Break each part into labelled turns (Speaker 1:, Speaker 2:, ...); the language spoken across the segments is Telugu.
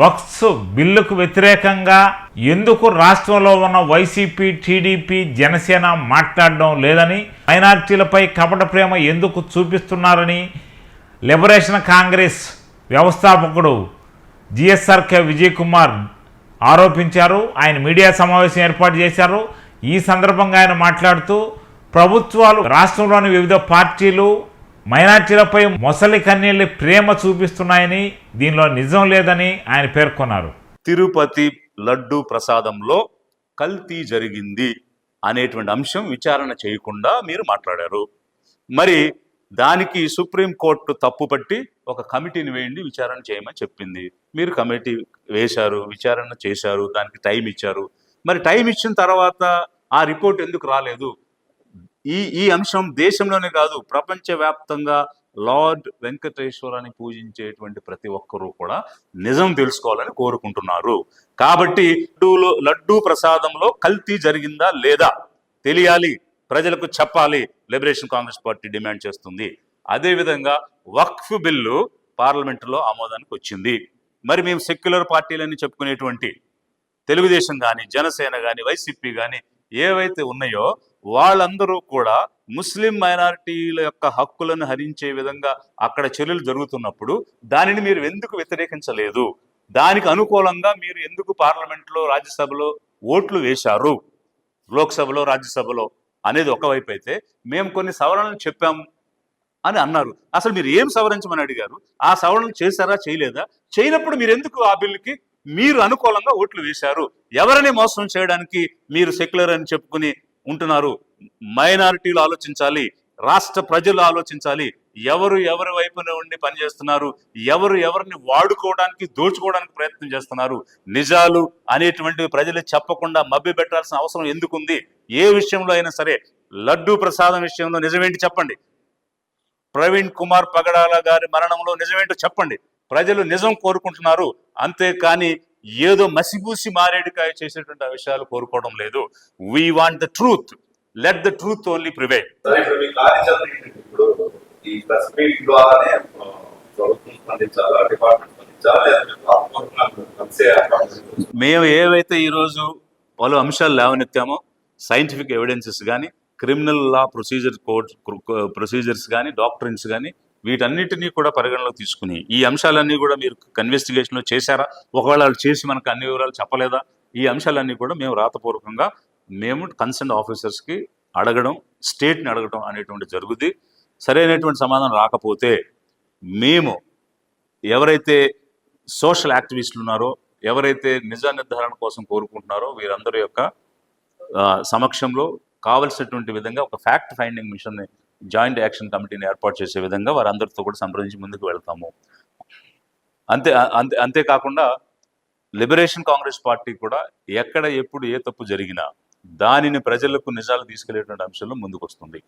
Speaker 1: వక్స్ బిల్లుకు వ్యతిరేకంగా ఎందుకు రాష్ట్రంలో ఉన్న వైసీపీ టీడీపీ జనసేన మాట్లాడడం లేదని మైనార్టీలపై కపట ప్రేమ ఎందుకు చూపిస్తున్నారని లిబరేషన్ కాంగ్రెస్ వ్యవస్థాపకుడు జిఎస్ఆర్కే విజయ్ కుమార్ ఆరోపించారు. ఆయన మీడియా సమావేశం ఏర్పాటు చేశారు. ఈ సందర్భంగా ఆయన మాట్లాడుతూ ప్రభుత్వాలు రాష్ట్రంలోని వివిధ పార్టీలు మైనార్టీలపై మొసలి కన్నీళ్ళ ప్రేమ చూపిస్తున్నాయని దీనిలో నిజం లేదని ఆయన పేర్కొన్నారు.
Speaker 2: తిరుపతి లడ్డు ప్రసాదంలో కల్తీ జరిగింది అనేటువంటి అంశం విచారణ చేయకుండా మీరు మాట్లాడారు. మరి దానికి సుప్రీంకోర్టు తప్పుపట్టి ఒక కమిటీని వేయండి విచారణ చేయమని చెప్పింది. మీరు కమిటీ వేశారు విచారణ చేశారు దానికి టైం ఇచ్చారు. మరి టైం ఇచ్చిన తర్వాత ఆ రిపోర్ట్ ఎందుకు రాలేదు? ఈ ఈ అంశం దేశంలోనే కాదు ప్రపంచవ్యాప్తంగా లార్డ్ వెంకటేశ్వరాన్ని పూజించేటువంటి ప్రతి ఒక్కరూ కూడా నిజం తెలుసుకోవాలని కోరుకుంటున్నారు. కాబట్టి లడ్డూలో లడ్డూ ప్రసాదంలో కల్తీ జరిగిందా లేదా తెలియాలి ప్రజలకు చెప్పాలి లిబరేషన్ కాంగ్రెస్ పార్టీ డిమాండ్ చేస్తుంది. అదేవిధంగా వక్ఫ్ బిల్లు పార్లమెంటులో ఆమోదానికి వచ్చింది. మరి మేము సెక్యులర్ పార్టీలని చెప్పుకునేటువంటి తెలుగుదేశం కానీ జనసేన కానీ వైసీపీ కానీ ఏవైతే ఉన్నాయో వాళ్ళందరూ కూడా ముస్లిం మైనారిటీల యొక్క హక్కులను హరించే విధంగా అక్కడ చర్యలు జరుగుతున్నప్పుడు దానిని మీరు ఎందుకు వ్యతిరేకించలేదు? దానికి అనుకూలంగా మీరు ఎందుకు పార్లమెంట్లో రాజ్యసభలో ఓట్లు వేశారు? లోక్సభలో రాజ్యసభలో అనేది ఒకవైపు అయితే మేము కొన్ని సవరణలు చెప్పాము అని అన్నారు. అసలు మీరు ఏం సవరించమని అడిగారు? ఆ సవరణలు చేశారా చేయలేదా? చేయనప్పుడు మీరు ఎందుకు ఆ బిల్లుకి మీరు అనుకూలంగా ఓట్లు వేశారు. ఎవరిని మోసం చేయడానికి మీరు సెక్యులర్ అని చెప్పుకుని ఉంటున్నారు? మైనారిటీలు ఆలోచించాలి రాష్ట్ర ప్రజలు ఆలోచించాలి. ఎవరు ఎవరి వైపున ఉండి పనిచేస్తున్నారు? ఎవరు ఎవరిని వాడుకోవడానికి దోచుకోవడానికి ప్రయత్నం చేస్తున్నారు? నిజాలు అనేటువంటివి ప్రజలు చెప్పకుండా మభ్య పెట్టాల్సిన అవసరం ఎందుకుంది? ఏ విషయంలో అయినా సరే లడ్డూ ప్రసాదం విషయంలో నిజమేంటి చెప్పండి? ప్రవీణ్ కుమార్ పగడాల గారి మరణంలో నిజమేంటో చెప్పండి. ప్రజలు నిజం కోరుకుంటున్నారు. అంతేకాని ఏదో మసిగూసి మారేడుకాయ చేసేటువంటి ఆ విషయాలు కోరుకోవడం లేదు. We want the truth let the truth only prevail మేము ఏవైతే ఈరోజు పలు అంశాలు లేవనెత్తామో సైంటిఫిక్ ఎవిడెన్సెస్ కానీ criminal law procedure code procedures కానీ డాక్టరిన్స్ కానీ వీటన్నిటినీ కూడా పరిగణలోకి తీసుకుని ఈ అంశాలన్నీ కూడా మీరు కన్వెస్టిగేషన్లో చేశారా? ఒకవేళ వాళ్ళు చేసి మనకు అన్ని వివరాలు చెప్పలేదా? ఈ అంశాలన్నీ కూడా మేము రాతపూర్వకంగా మేము కన్సర్న్ ఆఫీసర్స్కి అడగడం స్టేట్ని అడగడం అనేటువంటి జరుగుద్ది. సరైనటువంటి సమాధానం రాకపోతే మేము ఎవరైతే సోషల్ యాక్టివిస్టులు ఉన్నారో ఎవరైతే నిజ నిర్ధారణ కోసం కోరుకుంటున్నారో వీరందరి యొక్క సమక్షంలో కావలసినటువంటి విధంగా ఒక fact finding mission joint action కమిటీని ఏర్పాటు చేసే విధంగా వారందరితో కూడా సంప్రదించి ముందుకు వెళ్తాము. అంతే అంతే అంతేకాకుండా లిబరేషన్ కాంగ్రెస్ పార్టీ కూడా ఎక్కడ ఎప్పుడు ఏ తప్పు జరిగినా దానిని ప్రజలకు నిజాలు తీసుకెళ్ళేటువంటి అంశంలో ముందుకు వస్తుంది.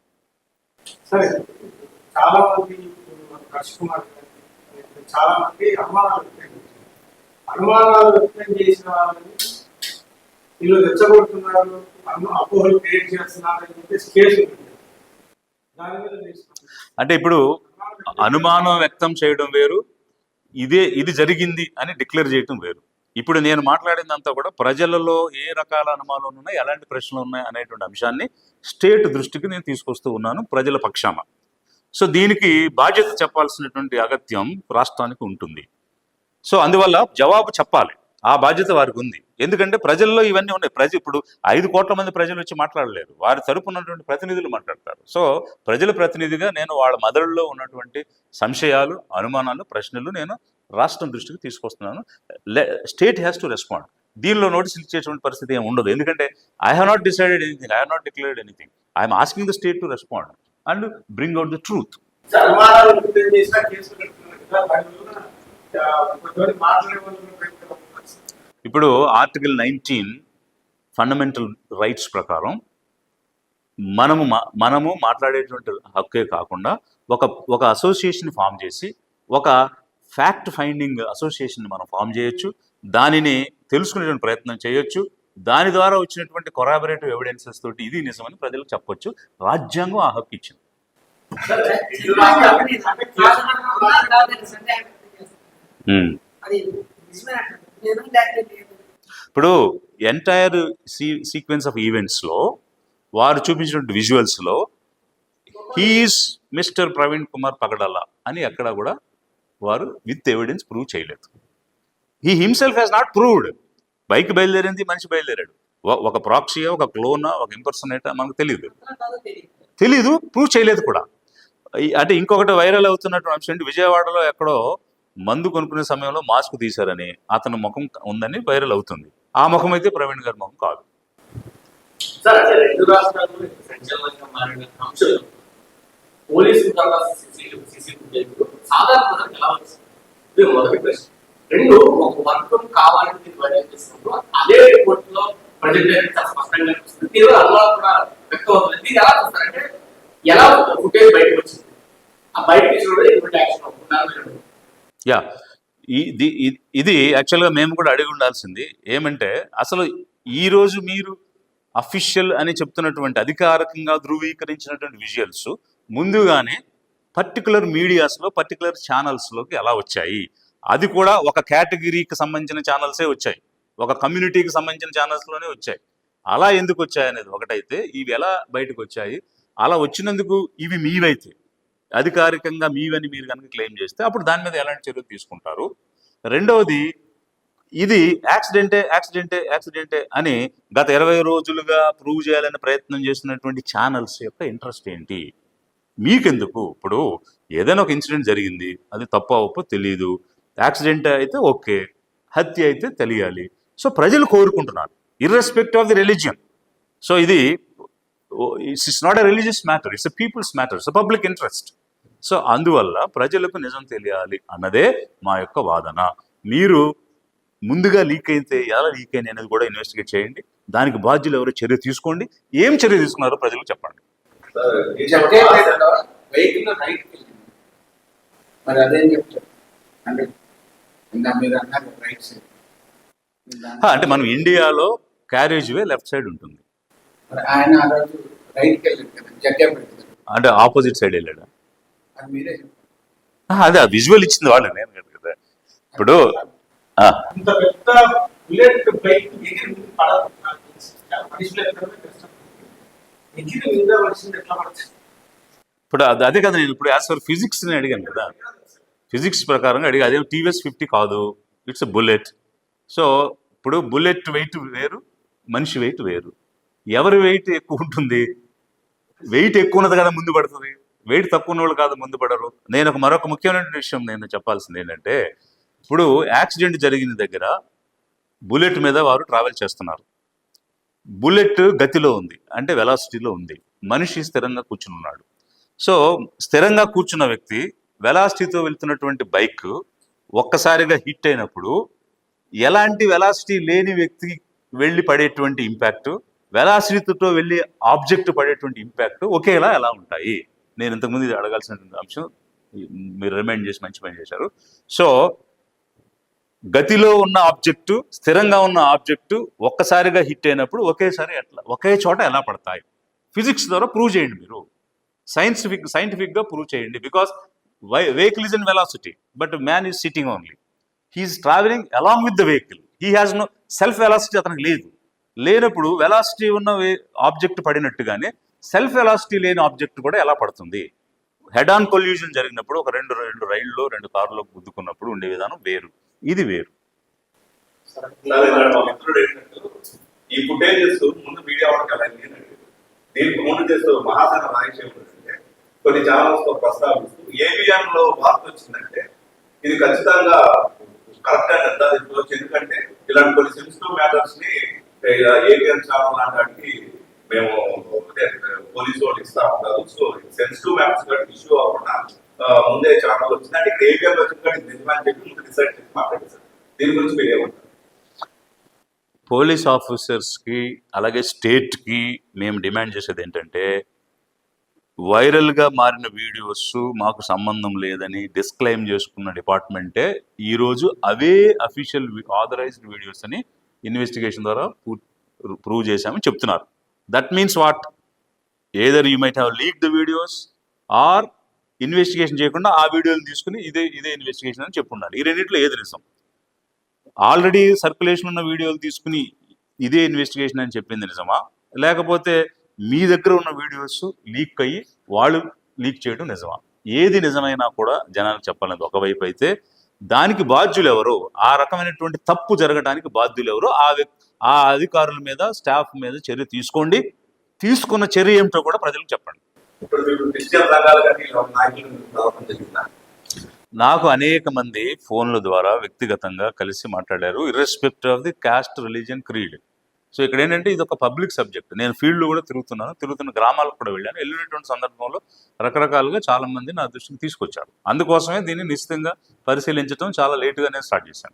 Speaker 3: అనుమానాలు వ్యక్తం చేసిన వాళ్ళని వీళ్ళు రెచ్చగొడుతున్నారు అపోహలు క్రియేట్ చేస్తున్నారు అని చెప్పేసి కేసు ఉంది. దాని మీద మీ స్పందన.
Speaker 2: అంటే ఇప్పుడు అనుమానం వ్యక్తం చేయడం వేరు ఇదే ఇది జరిగింది అని డిక్లేర్ చేయడం వేరు. ఇప్పుడు నేను మాట్లాడిందంతా కూడా ప్రజలలో ఏ రకాల అనుమానాలు ఉన్నాయి ఎలాంటి ప్రశ్నలు ఉన్నాయి అనేటువంటి అంశాన్ని స్టేట్ దృష్టికి నేను తీసుకొస్తూ ఉన్నాను ప్రజల పక్షాన. సో దీనికి బాధ్యత చెప్పాల్సినటువంటి అగత్యం రాష్ట్రానికి ఉంటుంది. సో అందువల్ల జవాబు చెప్పాలి. ఆ బాధ్యత వారికి ఉంది. ఎందుకంటే ప్రజల్లో ఇవన్నీ ఉన్నాయి. ప్రజ ఇప్పుడు ఐదు కోట్ల మంది ప్రజలు వచ్చి మాట్లాడలేరు. వారి తరపు ఉన్నటువంటి ప్రతినిధులు మాట్లాడతారు. సో ప్రజల ప్రతినిధిగా నేను వాళ్ళ మదరుల్లో ఉన్నటువంటి సంశయాలు అనుమానాలు ప్రశ్నలు నేను రాష్ట్రం దృష్టికి తీసుకొస్తున్నాను. State has to respond. దీనిలో నోటీస్ ఇచ్చేటువంటి పరిస్థితి ఏమి ఉండదు. ఎందుకంటే I have not decided anything. I have not declared anything. I'm asking the state to respond and bring out the truth.
Speaker 3: మాట్లాడే వాళ్ళు కూడా భయపడే పరిస్థితి.
Speaker 2: ఇప్పుడు ఆర్టికల్ నైన్టీన్ ఫండమెంటల్ రైట్స్ ప్రకారం మనము మనము మాట్లాడేటువంటి హక్కే కాకుండా ఒక ఒక అసోసియేషన్ ఫామ్ చేసి ఒక ఫ్యాక్ట్ ఫైండింగ్ అసోసియేషన్ మనం ఫామ్ చేయొచ్చు దానిని తెలుసుకునేటువంటి ప్రయత్నం చేయొచ్చు దాని ద్వారా వచ్చినటువంటి కొరాబరేటివ్ ఎవిడెన్సెస్ తోటి ఇది నిజమని ప్రజలకు చెప్పొచ్చు రాజ్యాంగం ఆ హక్కు ఇచ్చింది. ఉమ్.
Speaker 3: అది
Speaker 2: ఇప్పుడు ఎంటైర్ సీ సీక్వెన్స్ ఆఫ్ ఈవెంట్స్లో వారు చూపించినటువంటి విజువల్స్లో హీఈస్ మిస్టర్ ప్రవీణ్ కుమార్ పగడాల అని ఎక్కడా కూడా వారు విత్ ఎవిడెన్స్ ప్రూవ్ చేయలేదు. He himself has not proved bike బయలుదేరింది మనిషి బయలుదేరాడు. ఒక ప్రాక్సీయా ఒక క్లోనా ఒక ఇంపర్సనేటా మనకు తెలియదు తెలీదు. ప్రూవ్ చేయలేదు కూడా. అంటే ఇంకొకటి వైరల్ అవుతున్నటువంటి అంశం ఏంటి? విజయవాడలో ఎక్కడో మందు కొనుక్కునే సమయంలో మాస్క్ తీశారని అతని ముఖం ఉందని వైరల్ అవుతుంది. ఆ ముఖం అయితే ప్రవీణ్ గారి ముఖం కాదు.
Speaker 4: రెండు ఎలా ఒక వర్గం కావాలని వైరల్ చేసినప్పుడు అదే రిపోర్ట్లో ప్రజెంట్ అయితే చాలా స్పష్టంగా కనిపిస్తుంది. తీవ్ర అనుమానం కూడా వ్యక్తం అవుతుంది దీన్ని ఎలా చూస్తారంటే ఎలా ఫుటేజ్ బయటకు వచ్చింది? ఆ బయటకు చూడడం ఎటువంటి యాక్షన్ అవుతున్నారు
Speaker 2: యా ఇది ఇది- ఇది యాక్చువల్గా మేము కూడా అడిగి ఉండాల్సింది ఏమంటే అసలు ఈరోజు మీరు అఫీషియల్ అని చెప్తున్నటువంటి అధికారికంగా ధృవీకరించినటువంటి విజువల్స్ ముందుగానే పర్టికులర్ మీడియాస్లో పర్టికులర్ ఛానల్స్లోకి ఎలా వచ్చాయి? అది కూడా ఒక కేటగిరీకి సంబంధించిన ఛానల్సే వచ్చాయి. ఒక కమ్యూనిటీకి సంబంధించిన ఛానల్స్లోనే వచ్చాయి. అలా ఎందుకు వచ్చాయి అనేది ఒకటైతే ఇవి ఎలా బయటకు వచ్చాయి? అలా వచ్చినందుకు ఇవి మీవైతే అధికారికంగా మీవని మీరు కనుక క్లెయిమ్ చేస్తే అప్పుడు దాని మీద ఎలాంటి చర్యలు తీసుకుంటారు? రెండవది ఇది యాక్సిడెంటే యాక్సిడెంటే యాక్సిడెంటే అని గత ఇరవై రోజులుగా ప్రూవ్ చేయాలని ప్రయత్నం చేస్తున్నటువంటి ఛానల్స్ యొక్క ఇంట్రెస్ట్ ఏంటి? మీకెందుకు? ఇప్పుడు ఏదైనా ఒక ఇన్సిడెంట్ జరిగింది అది తప్ప ఒప్పు తెలియదు యాక్సిడెంట్ అయితే ఓకే హత్య అయితే తెలియాలి. సో ప్రజలు కోరుకుంటున్నారు. Irrespective of the religion so ఇది it's not a religious matter it's a people's matter it's public interest so అందువల్ల ప్రజలకు నిజం తెలియాలి అన్నదే మా యొక్క వాదన. మీరు ముందుగా లీక్ అయితే ఎలా లీక్ అయింది అనేది కూడా ఇన్వెస్టిగేట్ చేయండి. దానికి బాధ్యులు ఎవరో చర్య తీసుకోండి. ఏం చర్య తీసుకున్నారో ప్రజలకు చెప్పండి.
Speaker 5: మరి అదేం చెప్తారు? అంటే ఇంకా మీరు అన్నారు రైట్ సైడ్.
Speaker 2: హా, అంటే మనం ఇండియాలో క్యారేజ్ వే లెఫ్ట్ సైడ్ ఉంటుంది.
Speaker 5: ఆయన రైట్కి
Speaker 2: అంటే ఆపోజిట్ సైడ్ వెళ్ళాడు?
Speaker 5: అది మీరే
Speaker 2: ఆ, అదే విజువల్ ఇచ్చింది వాళ్ళు నేను కాదు కదా. ఇప్పుడు ఇప్పుడు అది- అదే కదా నేను ఇప్పుడు యాజ్ ఫర్ ఫిజిక్స్ని అడిగాను కదా. ఫిజిక్స్ ప్రకారంగా అడిగి అదే టీవీఎస్ ఫిఫ్టీ కాదు ఇట్స్ బుల్లెట్ సో ఇప్పుడు బుల్లెట్ వెయిట్ వేరు మనిషి వెయిట్ వేరు. ఎవరి వెయిట్ ఎక్కువ ఉంటుంది? వెయిట్ ఎక్కువ ఉన్నది కదా ముందు పడుతుంది. వెయిట్ తక్కువ ఉన్నోళ్ళు కాదు ముందు పడరు. నేను ఒక మరొక ముఖ్యమైన విషయం నేను చెప్పాల్సింది ఏంటంటే ఇప్పుడు యాక్సిడెంట్ జరిగిన దగ్గర బుల్లెట్ మీద వారు ట్రావెల్ చేస్తున్నారు. బుల్లెట్ గతిలో ఉంది అంటే వెలాసిటీలో ఉంది. మనిషి స్థిరంగా కూర్చుని ఉన్నాడు. సో స్థిరంగా కూర్చున్న వ్యక్తి వెలాసిటీతో వెళ్తున్నటువంటి బైక్ ఒక్కసారిగా హిట్ అయినప్పుడు ఎలాంటి వెలాసిటీ లేని వ్యక్తి వెళ్ళి పడేటువంటి ఇంపాక్ట్ వెలాసిటీతో వెళ్ళి ఆబ్జెక్ట్ పడేటువంటి ఇంపాక్ట్ ఒకేలా ఎలా ఉంటాయి? నేను ఇంతకుముందు ఇది అడగాల్సినటువంటి అంశం మీరు రిమైండ్ చేసి మంచి పని చేశారు. సో గతిలో ఉన్న ఆబ్జెక్టు స్థిరంగా ఉన్న ఆబ్జెక్టు ఒక్కసారిగా హిట్ అయినప్పుడు ఒకేసారి ఎట్లా ఒకే చోట ఎలా పడతాయి? ఫిజిక్స్ ద్వారా ప్రూవ్ చేయండి మీరు. సైంటిఫిక్ సైంటిఫిక్గా ప్రూవ్ చేయండి. Because vehicle is in velocity but man is sitting only he's travelling along with the vehicle he has no self velocity అతనికి లేదు. లేనప్పుడు వెలాసిటీ ఉన్న ఆబ్జెక్ట్ పడినట్టుగానే సెల్ఫ్ వెలాసిటీ లేని ఆబ్జెక్ట్ కూడా ఎలా పడుతుంది? హెడ్ ఆన్ కొల్యూషన్ జరిగినప్పుడు ఒక రెండు రెండు రైళ్ళు రెండు కార్లో గుద్దుకున్నప్పుడు ఉండే విధానం వేరు. ఇది వేరు.
Speaker 6: ఈ ఫుటేజెస్ ముందు మీడియా వాళ్ళకి అలా దీనికి ముందు చేస్తూ మహాసన కొన్ని ఛానల్స్తో ప్రస్తావిస్తూ ఏబిఎం లో వార్త వచ్చిందంటే ఇది ఖచ్చితంగా కరెక్ట్ అని నిర్ధారించుకోవచ్చు. ఎందుకంటే ఇలాంటి కొన్ని సెన్సిటివ్ మ్యాటర్స్ని ఏబిఎం ఛానల్ లాంటి మేము అదే, పోలీసు వాళ్ళు ఇస్తా ఉంటారు. సో సెన్సిటివ్ మ్యాప్స్ కాబట్టి ఇష్యూ అవ్వకుండా ముందే ఛానల్ వచ్చింది. అంటే ఇక్కడ వచ్చింది కాబట్టి నిజమని చెప్పి ముందు డిసైడ్ చేసి మాట్లాడారు దీని గురించి మీరు ఏమంటారు?
Speaker 2: పోలీస్ ఆఫీసర్స్కి అలాగే స్టేట్కి మేము డిమాండ్ చేసేది ఏంటంటే వైరల్గా మారిన వీడియోస్ మాకు సంబంధం లేదని డిస్క్లైమ్ చేసుకున్న డిపార్ట్మెంటే ఈరోజు అవే అఫీషియల్ ఆథరైజ్డ్ వీడియోస్ అని ఇన్వెస్టిగేషన్ ద్వారా ప్రూవ్ చేశామని చెప్తున్నారు. That means what either you might have leak the videos or investigation చేయకుండా ఆ వీడియోలు తీసుకుని ఇదే ఇదే ఇన్వెస్టిగేషన్ అని చెప్పుండాలి. ఈ రెండింటిలో ఏది నిజం? ఆల్రెడీ సర్క్యులేషన్ ఉన్న వీడియోలు తీసుకుని ఇదే ఇన్వెస్టిగేషన్ అని చెప్పింది నిజమా? లేకపోతే మీ దగ్గర ఉన్న వీడియోస్ లీక్ అయ్యి వాళ్ళు లీక్ చేయడం నిజమా? ఏది నిజమైనా కూడా జనాలకు చెప్పలేదు. ఒకవైపు అయితే దానికి బాధ్యులు ఎవరు ఆ రకమైనటువంటి తప్పు జరగడానికి బాధ్యులు ఎవరు ఆ వ్యక్ ఆ అధికారుల మీద స్టాఫ్ మీద చర్య తీసుకోండి. తీసుకున్న చర్య ఏమిటో కూడా ప్రజలకు చెప్పండి. నాకు అనేక మంది ఫోన్ల ద్వారా వ్యక్తిగతంగా కలిసి మాట్లాడారు irrespective of the caste religion creed so ఇక్కడ ఏంటంటే ఇది ఒక పబ్లిక్ సబ్జెక్ట్ నేను ఫీల్డ్లో కూడా తిరుగుతున్నాను తిరుగుతున్న గ్రామాలకు కూడా వెళ్ళాను. వెళ్ళినటువంటి సందర్భంలో రకరకాలుగా చాలా మంది నా దృష్టికి తీసుకొచ్చారు. అందుకోసమే దీన్ని నిశ్చితంగా పరిశీలించడం చాలా లేటుగా నేను స్టార్ట్ చేశాను.